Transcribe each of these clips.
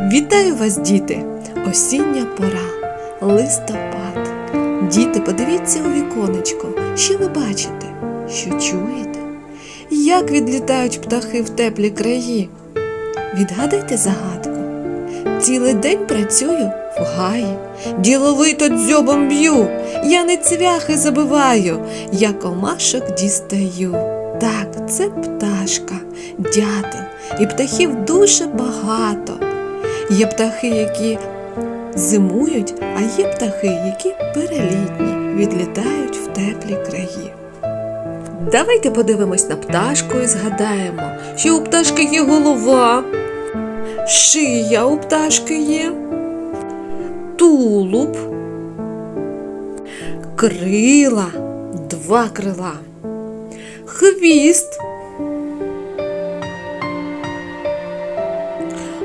Вітаю вас, діти! Осіння пора, листопад. Діти, подивіться у віконечко. Що ви бачите? Що чуєте? Як відлітають птахи в теплі краї? Відгадайте загадку. Цілий день працюю в гаї, діловито дзьобом б'ю, я не цвяхи забиваю, я комашок дістаю. Так, це пташка, дятел, і птахів дуже багато. Є птахи, які зимують, а є птахи, які перелітні, відлітають в теплі краї. Давайте подивимось на пташку і згадаємо, що у пташки є голова, шия у пташки є, тулуб, крила, два крила, хвіст,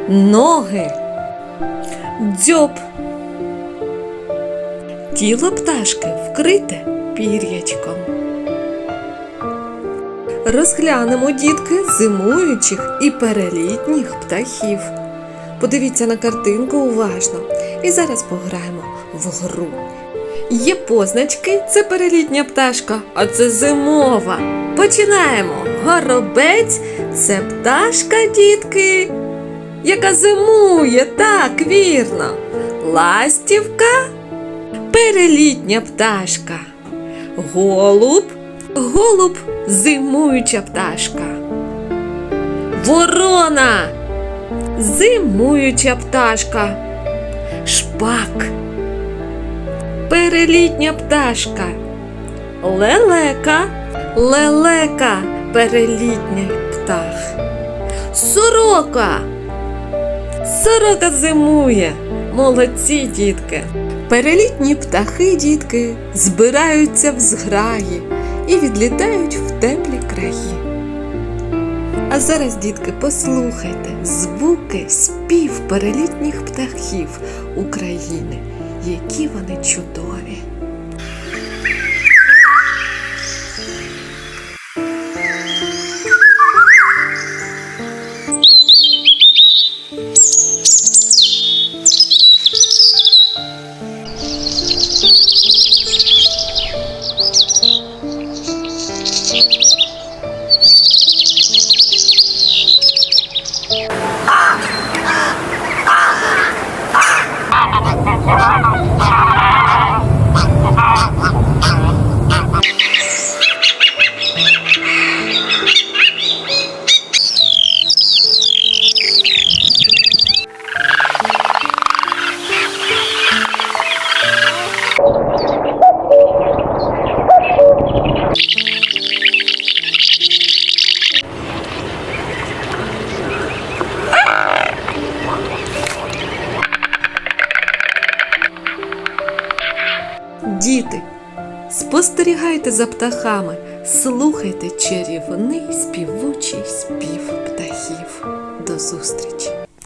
ноги, дзьоб. Тіло пташки вкрите пір'ячком. Розглянемо, дітки, зимуючих і перелітніх птахів. Подивіться на картинку уважно і зараз пограємо в гру. Є позначки, це перелітня пташка, а це зимова. Починаємо. Горобець це пташка, дітки, яка зимує, так, вірно. Ластівка перелітня пташка. Голуб голуб зимуюча пташка. Ворона зимуюча пташка. Шпак перелітня пташка. Лелека лелека перелітній птах. Сорока Сорока зимує. Молодці, дітки. Перелітні птахи, дітки, збираються в зграї і відлітають в теплі краї. А зараз, дітки, послухайте звуки спів перелітніх птахів України, які вони чудові. you Діти, спостерігайте за птахами, слухайте чарівний співучий спів птахів. До зустрічі!